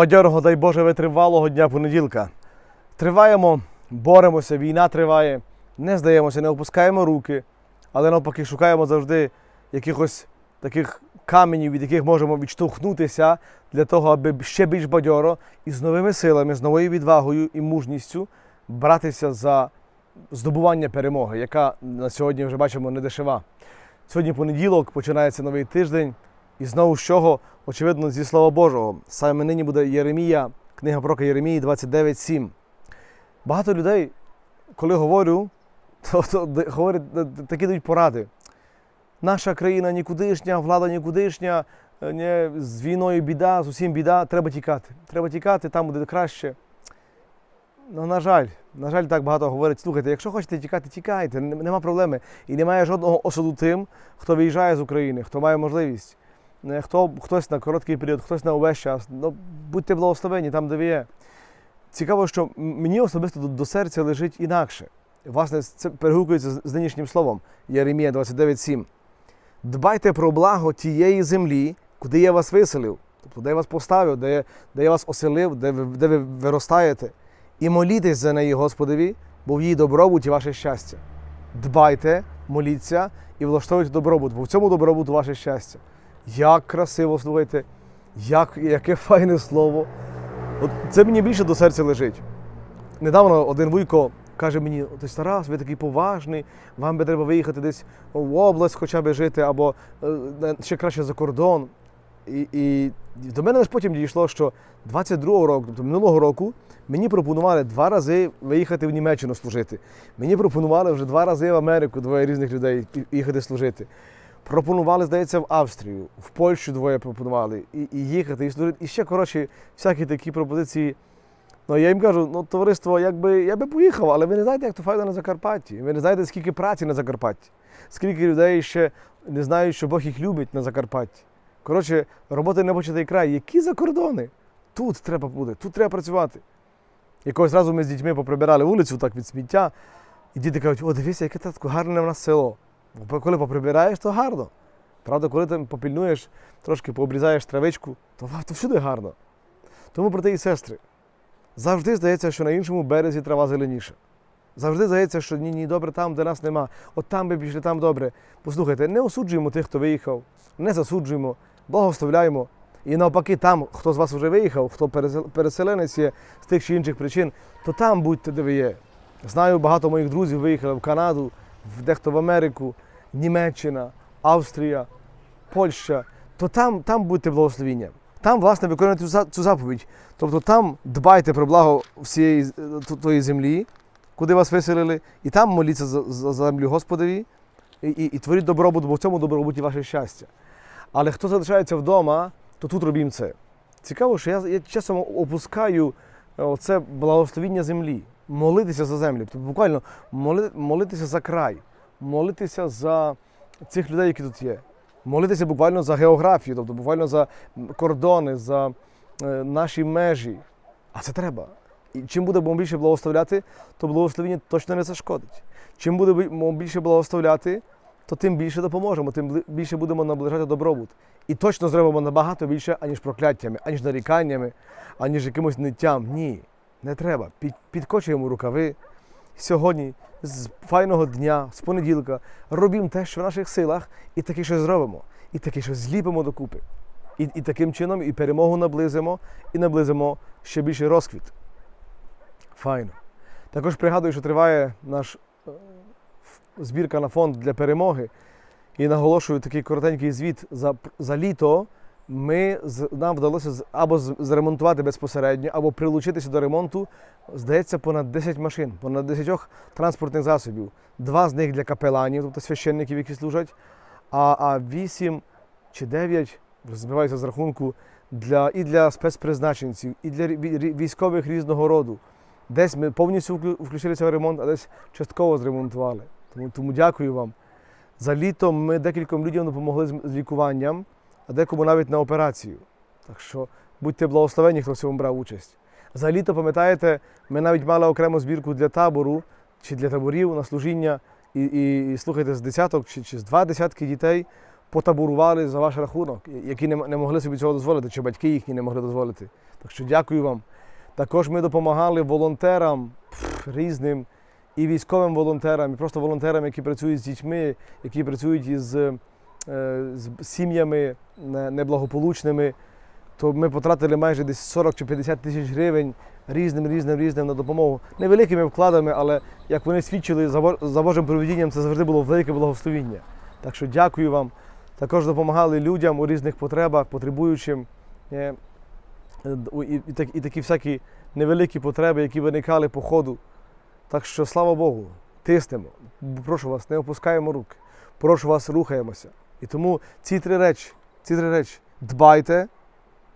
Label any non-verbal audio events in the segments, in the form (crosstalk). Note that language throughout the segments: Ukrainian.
Бадьорого, дай Боже, витривалого дня понеділка. Триваємо, боремося, війна триває, не здаємося, не опускаємо руки, але навпаки шукаємо завжди якихось таких каменів, від яких можемо відштовхнутися для того, аби ще більш бадьоро і з новими силами, з новою відвагою і мужністю братися за здобування перемоги, яка на сьогодні вже бачимо не дешева. Сьогодні понеділок, починається новий тиждень, і знову з чого, очевидно, зі Слова Божого. Саме нині буде Єремія, книга пророка Єремії 29.7. Багато людей, коли говорю, (laughs) то, то говорять, д- такі дають поради. Наша країна нікудишня, влада нікудишня, е, не, з війною біда, з усім біда, треба тікати. Треба тікати, там буде краще. Ну, на жаль, на жаль, так багато говорять. Слухайте, якщо хочете тікати, тікайте, нема проблеми. І немає жодного осуду тим, хто виїжджає з України, хто має можливість. Хто, хтось на короткий період, хтось на увесь час. Ну, будьте благословені там, де ви є. Цікаво, що мені особисто до, серця лежить інакше. Власне, це перегукується з, нинішнім словом Єремія 29.7. Дбайте про благо тієї землі, куди я вас виселив, тобто де я вас поставив, де, де я вас оселив, де ви, де ви виростаєте. І молітесь за неї Господові, бо в її добробут і ваше щастя. Дбайте, моліться і влаштовуйте добробут, бо в цьому добробуту ваше щастя. Як красиво слухайте, як, яке файне слово. От це мені більше до серця лежить. Недавно один вуйко каже мені: ти Тарас, ви такий поважний, вам би треба виїхати десь в область хоча б жити, або е, ще краще за кордон. І, і до мене лише потім дійшло, що 22-го року, тобто минулого року, мені пропонували два рази виїхати в Німеччину служити. Мені пропонували вже два рази в Америку двоє різних людей їхати служити. Пропонували, здається, в Австрію, в Польщу двоє пропонували і, і їхати, і служити. І ще, коротше, всякі такі пропозиції. Ну, я їм кажу, ну, товариство, якби я би поїхав, але ви не знаєте, як то файно на Закарпатті. Ви не знаєте, скільки праці на Закарпатті, скільки людей ще не знають, що Бог їх любить на Закарпатті. Коротше, роботи не початий край. Які закордони? Тут треба буде, тут треба працювати. Якогось разу ми з дітьми поприбирали вулицю так від сміття, і діти кажуть, о, дивися, яке так гарне в нас село. Коли поприбираєш, то гарно. Правда, коли ти попільнуєш, трошки пообрізаєш травичку, то, то всюди гарно. Тому, брати і сестри, завжди здається, що на іншому березі трава зеленіша. Завжди здається, що ні, ні, добре там, де нас нема. От там би пішли, там добре. Послухайте, не осуджуємо тих, хто виїхав, не засуджуємо, благословляємо. І навпаки, там, хто з вас вже виїхав, хто пересел- переселенець є з тих чи інших причин, то там будьте, де ви є. Знаю, багато моїх друзів виїхали в Канаду, дехто в Америку, Німеччина, Австрія, Польща. То там, там будьте благословіння. Там, власне, виконуйте цю заповідь. Тобто там дбайте про благо всієї е, тої землі, куди вас виселили, і там моліться за, за землю Господові і, і, і творіть добробут, бо в цьому добробуті ваше щастя. Але хто залишається вдома, то тут робім це. Цікаво, що я, я часом опускаю е, оце благословіння землі, молитися за землю. Тобто буквально моли, молитися за край, молитися за цих людей, які тут є. Молитися буквально за географію, тобто буквально за кордони, за е, наші межі. А це треба. І чим будемо більше благословляти, то благословіння точно не зашкодить. Чим будемо більше благословляти, то тим більше допоможемо, тим більше будемо наближати добробут. І точно зробимо набагато більше, аніж прокляттями, аніж наріканнями, аніж якимось ниттям. Ні, не треба. Під, підкочуємо рукави. Сьогодні, з файного дня, з понеділка, робімо те, що в наших силах, і таке щось зробимо, і таке щось зліпимо докупи. І, і таким чином і перемогу наблизимо, і наблизимо ще більший розквіт. Файно. Також пригадую, що триває наш е, збірка на фонд для перемоги. І наголошую такий коротенький звіт за, за літо. Ми нам вдалося або зремонтувати безпосередньо, або прилучитися до ремонту, здається, понад 10 машин, понад 10 транспортних засобів. Два з них для капеланів, тобто священників, які служать, а, а 8 чи 9, збиваюся з рахунку, для, і для спецпризначенців, і для військових різного роду. Десь ми повністю включилися в ремонт, а десь частково зремонтували. Тому, тому дякую вам. За літо ми декільком людям допомогли з лікуванням, а декому навіть на операцію. Так що будьте благословені, хто в цьому брав участь. За літо, пам'ятаєте, ми навіть мали окрему збірку для табору чи для таборів на служіння. І, і, і слухайте, з десяток чи, чи з два десятки дітей потаборували за ваш рахунок, які не, не могли собі цього дозволити, чи батьки їхні не могли дозволити. Так що дякую вам. Також ми допомагали волонтерам пф, різним і військовим волонтерам, і просто волонтерам, які працюють з дітьми, які працюють із з сім'ями неблагополучними. То ми потратили майже десь 40 чи 50 тисяч гривень різним, різним, різним на допомогу. Невеликими вкладами, але як вони свідчили за Божим проведінням, це завжди було велике благословіння. Так що дякую вам. Також допомагали людям у різних потребах, потребуючим. Е, е, І, і такі всякі невеликі потреби, які виникали по ходу. Так що, слава Богу, тиснемо. Прошу вас, не опускаємо руки. Прошу вас, рухаємося. І тому ці три речі, ці три речі дбайте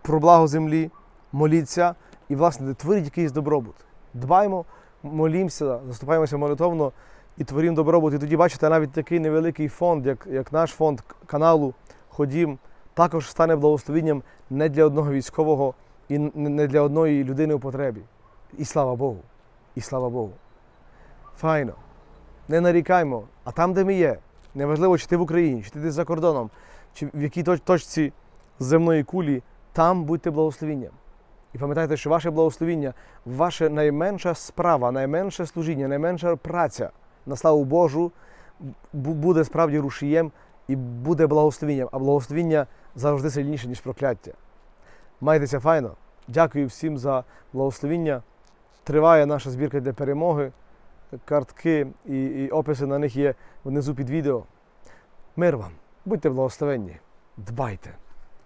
про благо землі, моліться і, власне, творіть якийсь добробут. Дбаймо, молімося, заступаємося молитовно і творимо добробут. І тоді бачите, навіть такий невеликий фонд, як, як наш фонд каналу Ходім, також стане благословенням не для одного військового і не для одної людини у потребі. І слава Богу. І слава Богу. Файно. Не нарікаймо, а там, де ми є, неважливо, чи ти в Україні, чи ти десь за кордоном, чи в якій точці земної кулі, там будьте благословінням. І пам'ятайте, що ваше благословіння, ваша найменша справа, найменше служіння, найменша праця на славу Божу буде справді рушієм і буде благословінням. А благословіння завжди сильніше, ніж прокляття. Майтеся файно. Дякую всім за благословіння. Триває наша збірка для перемоги. Картки і, і описи на них є внизу під відео. Мир вам, будьте благословенні, дбайте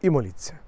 і моліться.